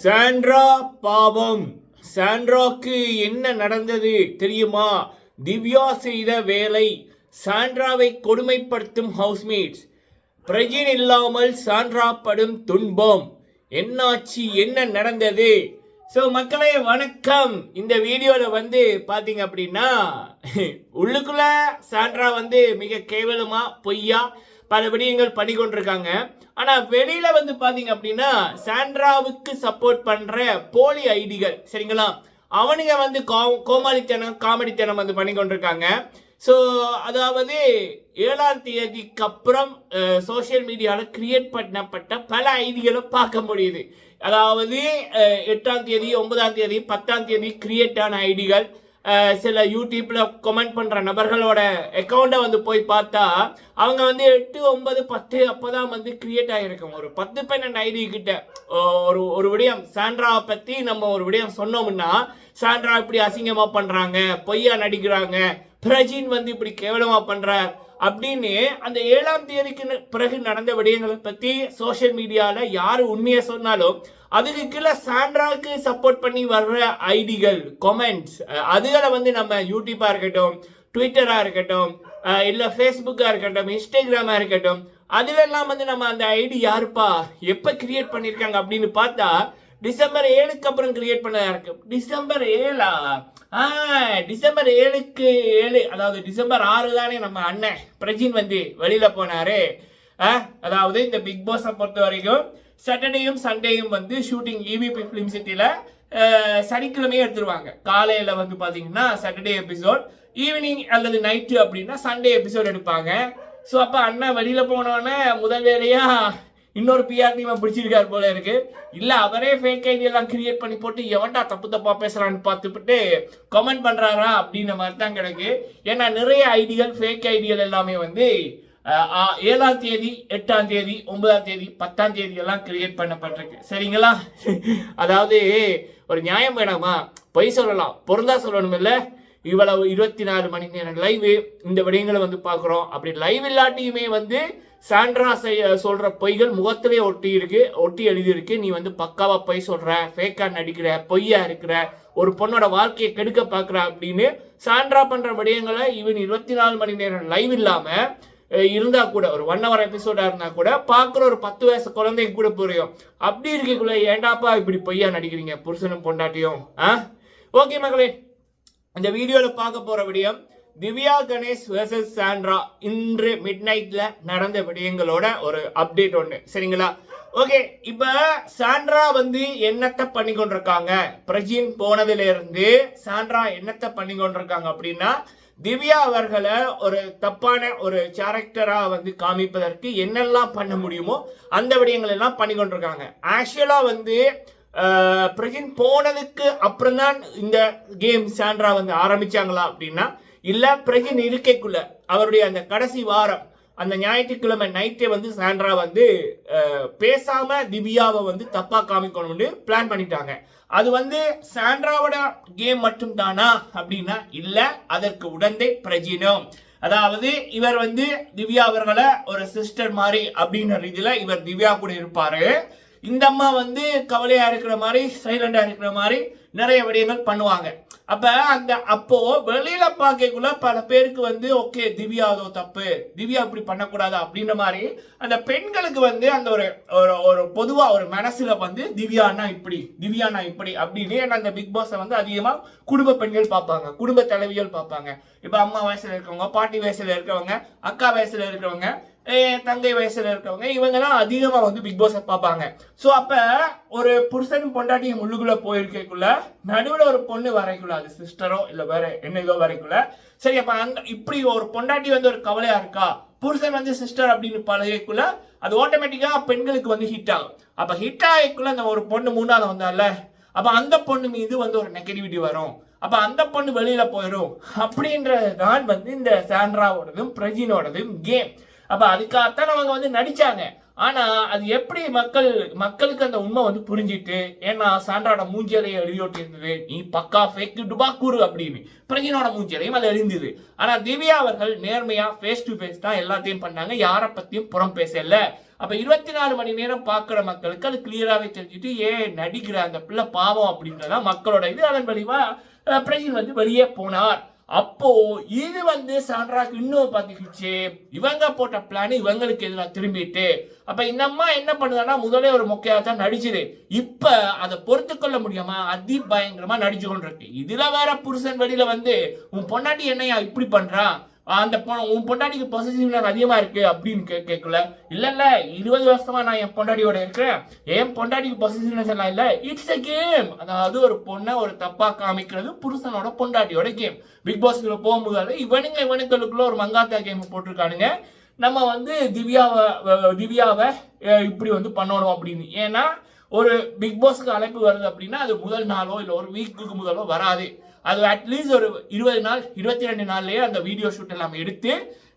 Sandra பாவம். சாண்ட்ராக்கு என்ன நடந்தது தெரியுமா? திவ்யா செய்த வேலை. சாண்ட்ராவை கொடுமைப்படுத்தும் ஹவுஸ்மேட்ஸ் பிரஜின் இல்லாமல் சாண்ட்ரா படும் துன்பம். என்னாச்சு? என்ன நடந்தது? ஸோ மக்களே வணக்கம். இந்த வீடியோவில் வந்து பார்த்தீங்க அப்படின்னா உள்ளுக்குள்ள சாண்ட்ரா வந்து மிக கேவலமாக பொய்யா பல விடயங்கள் பண்ணி கொண்டிருக்காங்க. ஆனா வெளியில வந்து பாத்தீங்க அப்படின்னா சாண்ட்ராவுக்கு சப்போர்ட் பண்ற போலி ஐடிகள் சரிங்களா? அவனுங்க வந்து கோ- கோமாளித்தனம் காமெடித்தனம் வந்து பண்ணி கொண்டிருக்காங்க. ஸோ அதாவது ஏழாம் தேதிக்கு அப்புறம் சோஷியல் மீடியாவில் கிரியேட் பண்ணப்பட்ட பல ஐடிகளை பார்க்க முடியுது. அதாவது எட்டாம் தேதி ஒன்பதாம் தேதி பத்தாம் தேதி கிரியேட் ஆன ஐடிகள் சில யூடியூப்பில் கமெண்ட் பண்ணுற நபர்களோட அக்கௌண்ட்டை வந்து போய் பார்த்தா அவங்க வந்து எட்டு ஒன்பது பத்து அப்போ தான் வந்து கிரியேட் ஆகிருக்கும் ஒரு பத்து பன்னெண்டு ஐடி கிட்ட. ஒரு ஒரு விடயம். சாண்ட்ராவை பற்றி நம்ம ஒரு விடயம் சொன்னோம்னா சாண்ட்ரா இப்படி அசிங்கமாக பண்ணுறாங்க பொய்யா நடிக்கிறாங்க பிரஜின் வந்து இப்படி கேவலமாக பண்ணுறார் அப்படின்னு அந்த ஏழாம் தேதிக்கு பிறகு நடந்த விடயங்களை பத்தி சோஷியல் மீடியால யாரு உண்மையை சொன்னாலும் அதுக்கு கீழே சாண்ட்ராவுக்கு சப்போர்ட் பண்ணி வர்ற ஐடிகள் கமெண்ட்ஸ் அதுகளை வந்து நம்ம யூடியூப்பா இருக்கட்டும் ட்விட்டராக இருக்கட்டும் இல்லை ஃபேஸ்புக்காக இருக்கட்டும் இன்ஸ்டாகிராமா இருக்கட்டும் அதுலெல்லாம் வந்து நம்ம அந்த ஐடி யாருப்பா? எப்போ கிரியேட் பண்ணியிருக்காங்க அப்படின்னு பார்த்தா டிசம்பர் ஏழுக்கு அப்புறம் கிரியேட் பண்ணதாக இருக்கு. டிசம்பர் ஏழா? டிசம்பர் ஏழுக்கு ஏழு அதாவது டிசம்பர் ஆறு தானே நம்ம அண்ணன் பிரஜின் வந்து வெளியில போனாரு. ஆ, அதாவது இந்த பிக் பாஸை பொறுத்த வரைக்கும் சாட்டர்டேயும் சண்டேயும் வந்து ஷூட்டிங் இவிபி ஃபிலிம் சிட்டியில் சனிக்கிழமையே எடுத்துருவாங்க. காலையில் வந்து பார்த்தீங்கன்னா சாட்டர்டே எபிசோட் ஈவினிங் அல்லது நைட்டு அப்படின்னா சண்டே எபிசோட் எடுப்பாங்க. ஸோ அப்போ அண்ணன் வெளியில் போனோடனே முதல் வேலையாக இன்னொரு பிஆர் டீமை பிடிச்சிருக்காரு போல இருக்கு. இல்லை அவரே ஃபேக் ஐடியெல்லாம் கிரியேட் பண்ணி போட்டு எவன்டா தப்பு தப்பாக பேசுகிறான்னு பார்த்துட்டு கமெண்ட் பண்ணுறாரா அப்படின்ற மாதிரி தான் கிடக்கு. ஏன்னா நிறைய ஐடிகள் ஃபேக் ஐடிகள் எல்லாமே வந்து ஏழாம் தேதி எட்டாம் தேதி ஒன்பதாம் தேதி பத்தாம் தேதி எல்லாம் கிரியேட் பண்ணப்பட்டிருக்கு. சரிங்களா? அதாவது ஒரு நியாயம் வேணாமா? பொய் சொல்லலாம். பொருந்தா சொல்லணும் இல்லை இவ்வளவு இருபத்தி நாலு மணி நேரம் லைவ் இந்த விடயங்களை வந்து பார்க்குறோம். அப்படி லைவ் இல்லாட்டியுமே வந்து சாண்ட்ரா செய்ய சொல்ற பொய்கள் முகத்திலே ஒட்டி இருக்கு ஒட்டி எழுதியிருக்கு. நீ வந்து பக்காவா பொய் சொல்ற ஃபேக்கா நடிக்கிற பொய்யா இருக்கிற ஒரு பொண்ணோட வாழ்க்கையை கெடுக்க பார்க்குற அப்படின்னு சாண்ட்ரா பண்ற விடயங்களை இவன் இருபத்தி நாலு மணி நேரம் லைவ் இல்லாம இருந்தா கூட ஒரு ஒன் ஹவர் எபிசோடா இருந்தா கூட பார்க்குற ஒரு பத்து வயசு குழந்தைக்கு கூட புரியும். அப்படி இருக்கக்குள்ள ஏண்டாப்பா இப்படி பொய்யா நடிக்கிறீங்க புருஷனும் பொண்டாட்டியும் ஆ? ஓகே மகளே இந்த வீடியோவில் பார்க்க போற விடயம் திவ்யா கணேஷ் வெர்சஸ் சாண்ட்ரா இன்று மிட் நைட்ல நடந்த விடயங்களோட ஒரு அப்டேட் ஒன்று சரிங்களா? ஓகே இப்ப சாண்ட்ரா வந்து என்னத்தை பண்ணி கொண்டிருக்காங்க? பிரஜின் போனதுல இருந்து சாண்ட்ரா என்னத்தை பண்ணி கொண்டிருக்காங்க அப்படின்னா திவ்யா அவர்களை ஒரு தப்பான ஒரு கேரக்டரா வந்து காமிப்பதற்கு என்னெல்லாம் பண்ண முடியுமோ அந்த விடயங்கள் எல்லாம் பண்ணி கொண்டிருக்காங்க. ஆக்சுவலா வந்து பிரஜின் போனதுக்கு அப்புறம் தான் இந்த கேம் சாண்ட்ரா வந்து ஆரம்பிச்சாங்களா அப்படின்னா இல்ல பிரஜின் இருக்கைக்குள்ள. அவருடைய அந்த கடைசி வாரம் அந்த ஞாயிற்றுக்கிழமை நைட்டே வந்து சாண்ட்ரா வந்து பேசாம திவ்யாவை வந்து தப்பா காமிக்கணும்னு பிளான் பண்ணிட்டாங்க. அது வந்து சாண்ட்ராவோட கேம் மட்டும் தானா அப்படின்னா இல்ல அதற்கு உடந்தை பிரஜினும். அதாவது இவர் வந்து திவ்யா அவர்களை ஒரு சிஸ்டர் மாதிரி அப்படின்ற ரீதியில இவர் திவ்யா கூட இருப்பாரு. இந்த அம்மா வந்து கவலையா இருக்கிற மாதிரி சைலண்டா இருக்கிற மாதிரி நிறைய விடயங்கள் பண்ணுவாங்க. அப்ப அந்த அப்போ வெளியில பார்க்கக்குள்ள பல பேருக்கு வந்து ஓகே திவ்யா அதோ தப்பு. திவ்யா இப்படி பண்ணக்கூடாது அப்படின்ற மாதிரி அந்த பெண்களுக்கு வந்து அந்த ஒரு ஒரு ஒரு பொதுவா ஒரு மனசுல வந்து திவ்யானா இப்படி திவ்யானா இப்படி அப்படின்னு அந்த பிக் பாஸை வந்து அதிகமா குடும்ப பெண்கள் பார்ப்பாங்க. குடும்ப தலைவிகள் பார்ப்பாங்க. இப்ப அம்மா வயசுல இருக்கவங்க பாட்டி வயசுல இருக்கவங்க அக்கா வயசுல இருக்கிறவங்க தங்கை வயசுல இருக்கவங்க இவங்கெல்லாம் அதிகமா வந்து பிக் பாஸை பார்ப்பாங்க. ஸோ அப்ப ஒரு புருஷன் பொண்டாட்டியும் உள்ளுக்குள்ள போயிருக்கக்குள்ள நடுவில் ஒரு பொண்ணு வரைக்குள்ள அது சிஸ்டரோ இல்ல வேற என்ன இதோ வரைக்குள்ள சரி அப்ப அந்த இப்படி ஒரு பொண்டாட்டி வந்து ஒரு கவலையா இருக்கா? புருஷன் வந்து சிஸ்டர் அப்படின்னு பழகக்குள்ள அது ஆட்டோமேட்டிக்கா பெண்களுக்கு வந்து ஹிட் ஆகும். அப்ப ஹிட் ஆகக்குள்ள அந்த ஒரு பொண்ணு மூணாவது வந்தால அப்ப அந்த பொண்ணு மீது வந்து ஒரு நெகட்டிவிட்டி வரும். அப்ப அந்த பொண்ணு வெளியில போயிடும் அப்படின்றது தான் வந்து இந்த சாண்ட்ராவோடதும் பிரஜினோடதும் கேம் அப்போ அதுக்காகத்தான் அவங்க வந்து நடித்தாங்க ஆனால் அது எப்படி மக்கள் மக்களுக்கு அந்த உண்மை வந்து புரிஞ்சிட்டு ஏன்னா சாண்ட்ராட மூஞ்சியலையை எழுதியோட்டி இருந்தது நீ பக்கா ஃபேக் டுபாக்கூறு அப்படின்னு. பிரஜினோட மூஞ்சியலையும் அது எழுந்தது. ஆனால் திவ்யா அவர்கள் நேர்மையாக ஃபேஸ் டு ஃபேஸ் தான் எல்லாத்தையும் பண்ணாங்க. யாரை பற்றியும் புறம் பேசல. அப்போ இருபத்தி நாலு மணி நேரம் பார்க்குற மக்களுக்கு அது கிளியராகவே தெரிஞ்சுட்டு ஏன் நடிக்கிற அந்த பிள்ளை பாவம் அப்படின்றதான் மக்களோட இது. அதன் வழிவா பிரஜின் வந்து வெளியே போனார். அப்போ இது வந்து சாண்ட்ராக்கு இன்னும் பார்த்துக்கிச்சு இவங்க போட்ட பிளான் இவங்களுக்கு எதிராக திரும்பிட்டு அப்ப இந்த அம்மா என்ன பண்ணுதுன்னா முதலே ஒரு மொக்கையாக தான் நடிச்சுது. இப்ப அதை பொறுத்து கொள்ள முடியாம அதி பயங்கரமா நடிச்சு கொண்டிருக்கு. இதுல வேற புருஷன் வெளியில வந்து உன் பொண்டாட்டி என்னையா இப்படி பண்றான் அந்த பொ- உன் பொண்டாட்டிக்கு பொசிசிவ்னஸ் அதிகமாக இருக்கு அப்படின்னு கே கேட்கல இல்லை இல்லை இருபது வருஷமாக நான் என் பொண்டாட்டியோட இருக்கிறேன். என் பொண்டாட்டிக்கு பொசிசிவ்னஸ் எல்லாம் இல்லை. இட்ஸ் எ கேம் அதாவது ஒரு பொண்ணை ஒரு தப்பாக காமிக்கிறது புருஷனோட பொண்டாட்டியோட கேம் பிக் பாஸ்க்குள்ள போகும்போது இவனுங்க இவனுங்களுக்குள்ள ஒரு மங்காத்தா கேம் போட்டிருக்கானுங்க. நம்ம வந்து திவ்யாவை திவ்யாவை இப்படி வந்து பண்ணணும் அப்படின்னு. ஏன்னா ஒரு பிக் பாஸ்க்கு அழைப்பு வருது அப்படின்னா அது முதல் நாளோ இல்லை ஒரு வீக்குக்கு முதலோ வராது. அது அட்லீஸ்ட் ஒரு இருபது நாள் இருபத்தி ரெண்டு நாள்லேயே அந்த வீடியோ ஷூட் எல்லாம் எடுத்து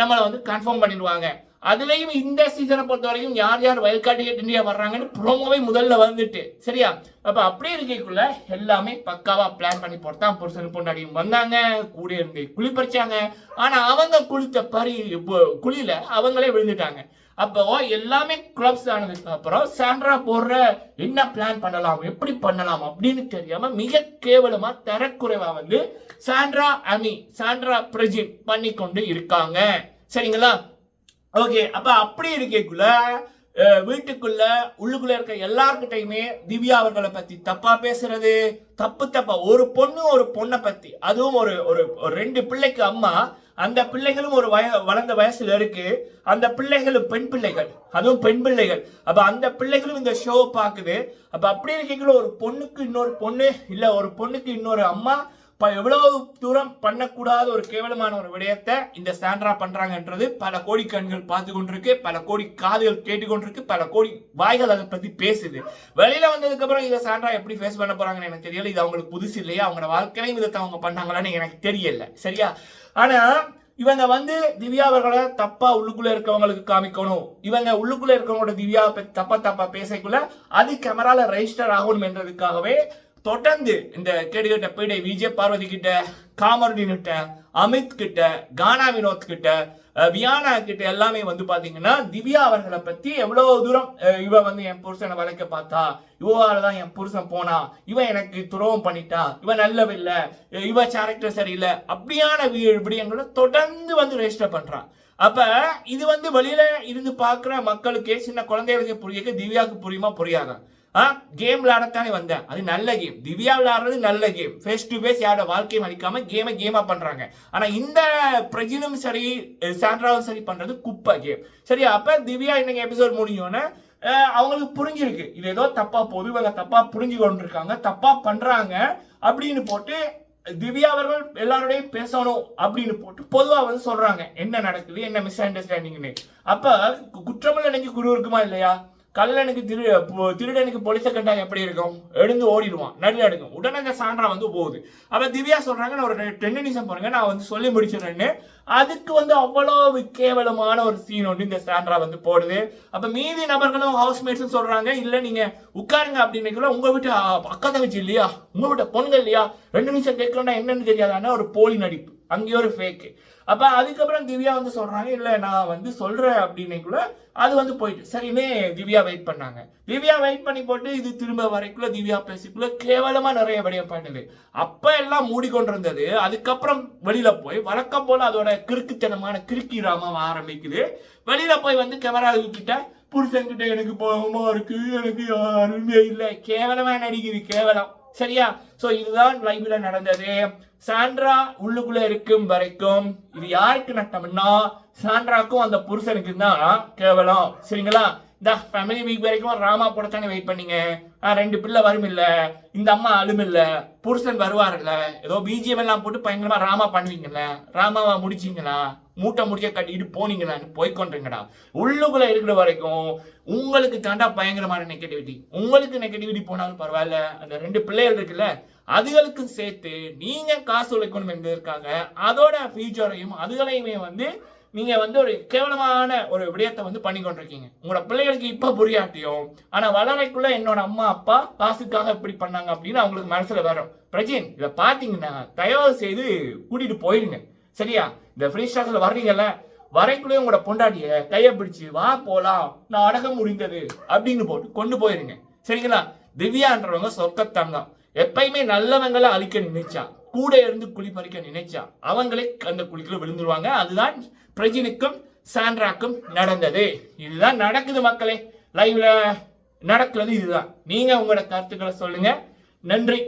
நம்மளை வந்து கன்ஃபார்ம் பண்ணிடுவாங்க. அதுலயும் இந்த சீசனை பொறுத்த வரைக்கும் யார் யார் வயல் கார்டு இந்தியா வர்றாங்கன்னு ப்ரோமோவே முதல்ல வந்துட்டு. சரியா? அப்ப அப்படி இருக்கக்குள்ள எல்லாமே பக்காவா பிளான் பண்ணி போட்டு தான் புருஷன் பொண்டாடியும் வந்தாங்க. கூட இருந்து குழி பறிச்சாங்க ஆனா அவங்க குளித்த பறி பு- குழியில அவங்களே விழுந்துட்டாங்க. அப்போ எல்லாமே கிளப்ஸ் ஆனதுக்கு அப்புறம் சாண்ட்ரா போடுற என்ன பிளான் பண்ணலாம் எப்படி பண்ணலாம் அப்படின்னு தெரியாம மிக கேவலமா தரக்குறைவா வந்து சாண்ட்ரா அமி சாண்ட்ரா பிரஜின் பண்ணி கொண்டு இருக்காங்க. சரிங்களா? ஓகே அப்ப அப்படி இருக்கக்குள்ள வீட்டுக்குள்ள உள்ளுக்குள்ள இருக்க எல்லார்கிட்டயுமே திவ்யா அவர்களை பத்தி தப்பா பேசுறது தப்பு தப்பா ஒரு பொண்ணு ஒரு பொண்ணை பத்தி அதுவும் ஒரு ஒரு ரெண்டு பிள்ளைக்கு அம்மா அந்த பிள்ளைகளும் ஒரு வய வளர்ந்த வயசுல இருக்கு அந்த பிள்ளைகளும் பெண் பிள்ளைகள் அதுவும் பெண் பிள்ளைகள். அப்ப அந்த பிள்ளைகளும் இந்த ஷோவை பாக்குது. அப்ப அப்படி இருக்கீங்களோ ஒரு பொண்ணுக்கு இன்னொரு பொண்ணு இல்ல ஒரு பொண்ணுக்கு இன்னொரு அம்மா இப்போ எவ்வளவு தூரம் பண்ணக்கூடாத ஒரு கேவலமான ஒரு விடயத்தை இந்த சாண்ட்ரா பண்றாங்கன்றது பல கோடி கண்கள் பார்த்து கொண்டிருக்கு பல கோடி காதுகள் கேட்டுக்கொண்டிருக்கு பல கோடி வாய்கள் அதை பத்தி பேசுது. வெளியில வந்ததுக்கு அப்புறம் இதை சாண்ட்ரா எப்படி ஃபேஸ் பண்ண போறாங்கன்னு எனக்கு தெரியல. இது அவங்களுக்கு புதுசு இல்லையா? அவங்களோட வாழ்க்கையிலையும் இதை அவங்க பண்ணாங்களான்னு எனக்கு தெரியல. சரியா? ஆனா இவங்க வந்து திவ்யா அவர்களை தப்பா உள்ளுக்குள்ள இருக்கவங்களுக்கு காமிக்கணும். இவங்க உள்ளுக்குள்ள இருக்கவங்களோட திவ்யா தப்பா தப்பா பேசக்குள்ள அது கேமரால ரெஜிஸ்டர் ஆகணும் என்றதுக்காகவே தொடர்ந்து இந்த கேடுகட்ட பீடை விஜய் பார்வதி கிட்ட காமருடின் கிட்ட அமித் கிட்ட கானா வினோத் கிட்ட வியானா கிட்ட எல்லாமே வந்து பாத்தீங்கன்னா திவ்யா அவர்களை பத்தி எவ்வளவு தூரம் இவ வந்து என் புருஷனை வளைக்க பார்த்தா இவால தான் என் புருஷன் போனா இவன் எனக்கு துரோகம் பண்ணிட்டா இவன் நல்லவில்ல இவ கேரக்டர் சரியில்லை அப்படியான விடயங்களை தொடர்ந்து வந்து ரெஜிஸ்டர் பண்றான் அப்ப இது வந்து வெளியில இருந்து பாக்குற மக்களுக்கே சின்ன குழந்தைகளுக்கு புரியுது திவ்யாவுக்கு புரியுமா புரியாதான் கேம் விளையாடத்தானே வந்தேன். அது நல்ல கேம் திவ்யா விளையாடுறது நல்ல கேம் ஃபேஸ் டு ஃபேஸ் யாரோட வாழ்க்கையை மதிக்காம கேமை கேமா பண்றாங்க. ஆனா இந்த பிரஜினும் சரி சாண்ட்ராவும் சரி பண்றது குப்பை கேம் சரி அப்ப திவ்யா இன்னைக்கு எபிசோட் முடிஞ்சோன்னே அவங்களுக்கு புரிஞ்சிருக்கு. இது ஏதோ தப்பா போகுது இவங்க தப்பா புரிஞ்சு கொண்டிருக்காங்க. தப்பா பண்றாங்க அப்படின்னு போட்டு திவ்யா அவர்கள் எல்லாரோடையும் பேசணும் அப்படின்னு போட்டு பொதுவா வந்து சொல்றாங்க. என்ன நடக்குது? என்ன மிஸ் அண்டர்ஸ்டாண்டிங்னு அப்ப கு- குற்றமில்ல குரு இருக்குமா இல்லையா? கல்லனுக்கு திரு திருடனுக்கு பொலிச கண்டா எப்படி இருக்கும்? எழுந்து ஓடிடுவான். நடு நடுக்கும் உடனே அந்த சான்றா வந்து போகுது. அப்போ திவ்யா சொல்கிறாங்க நான் ஒரு ரெண்டு நிமிஷம் பாருங்க. நான் வந்து சொல்லி முடிச்சிடுறேன்னு. அதுக்கு வந்து அவ்வளவு கேவலமான ஒரு சீன் ஒன்று இந்த சாண்ட்ரா வந்து போடுது. அப்போ மீதி நபர்களும் ஹவுஸ்மேட்ஸும் சொல்கிறாங்க இல்லை நீங்கள் உட்காருங்க அப்படின்னு உங்கள் வீட்டு பக்கத்தை அக்கா தங்கச்சி இல்லையா? உங்கள் வீட்டு பொண்ணுங்க இல்லையா? ரெண்டு நிமிஷம் கேட்கணும்னா என்னன்னு தெரியாதான ஒரு போலி நடிப்பு. அங்கேயே ஒரு ஃபேக்கு அப்போ அதுக்கப்புறம் திவ்யா வந்து சொல்கிறாங்க இல்லை நான் வந்து சொல்கிறேன் அப்படின்னைக்குள்ள அது வந்து போயிட்டு சரின்னு திவ்யா வெயிட் பண்ணாங்க. திவ்யா வெயிட் பண்ணி போட்டு இது திரும்ப வரைக்குள்ள திவ்யா பேசிக்குள்ள கேவலமா நிறைய விடயம் பண்ணுது. அப்ப எல்லாம் மூடிக்கொண்டிருந்தது அதுக்கப்புறம் வெளியில போய் வழக்கம் போல அதோட கிறுக்குத்தனமான கிறுக்கி ராமம் ஆரம்பிக்குது. வெளியில போய் வந்து கேமரா கிட்ட புருஷன் கிட்ட எனக்கு போகமா இருக்கு. எனக்கு யாருமே இல்லை. கேவலமா நடிக்குது கேவலம். சரியா? ஸோ இதுதான் லைவ்ல நடந்தது. சாண்ட்ரா உள்ளுக்குள்ள இருக்கும் வரைக்கும் இது யாருக்கு நட்டம்னா சாண்ட்ராக்கும் அந்த புருஷனுக்கு தான் கேவலம். சரிங்களா? இந்த ஃபேமிலி வீக் வரைக்கும் ராமா போடத்தானே வெயிட் பண்ணீங்க? ரெண்டு பிள்ளை வரும் இல்லை. இந்த அம்மா அழும் இல்லை. புருஷன் வருவாருல்ல ஏதோ பிஜிஎம் எல்லாம் போட்டு பயங்கரமாக ராமா பண்ணுவீங்கல்ல. ராமாவா முடிச்சிங்களா? மூட்டை முடிக்க கட்டிட்டு போனீங்களான்னு போய்க்கொண்டிருங்கடா. உள்ளுக்குள்ள இருக்கிற வரைக்கும் உங்களுக்கு தாண்டா பயங்கரமான நெகட்டிவிட்டி உங்களுக்கு நெகட்டிவிட்டி போனாலும் பரவாயில்ல. அந்த ரெண்டு பிள்ளைகள் இருக்குல்ல அதுகளுக்கும் சேர்த்து நீங்க காசு உழைக்கணும் என்பதற்காக அதோட ஃபியூச்சரையும் அதுகளையுமே வந்து நீங்கள் வந்து ஒரு கேவலமான ஒரு விடயத்தை வந்து பண்ணி கொண்டிருக்கீங்க. உங்களோட பிள்ளைகளுக்கு இப்போ புரியாட்டியும் ஆனால் வளரைக்குள்ள என்னோட அம்மா அப்பா காசுக்காக இப்படி பண்ணாங்க அப்படின்னு அவங்களுக்கு மனசில் வரும். பிரஜின் இதை பார்த்தீங்கன்னா தயவு செய்து கூட்டிகிட்டு போயிருங்க. சரியா? இந்த ஃப்ரீ ஸ்டாஸில் வர்றீங்கல்ல வரைக்குள்ளே உங்களோட பொண்டாட்டிய கையை பிடிச்சி வா போலாம் நான் அடகம் முடிந்தது அப்படின்னு போட்டு கொண்டு போயிருங்க. சரிங்களா? திவ்யான்றவங்க சொர்க்கத்தங்கம். எப்பயுமே நல்லவங்களை அழிக்க நினைச்சா. கூட இருந்து குழி பறிக்க நினைச்சா அவங்களே அந்த குழிக்குள்ள விழுந்துருவாங்க. அதுதான் பிரஜினுக்கும் சாண்ட்ராக்கும் நடந்தது. இதுதான் நடக்குது மக்களே. லைவ்ல நடக்கிறது இதுதான். நீங்க உங்களோட கருத்துக்களை சொல்லுங்க. நன்றி.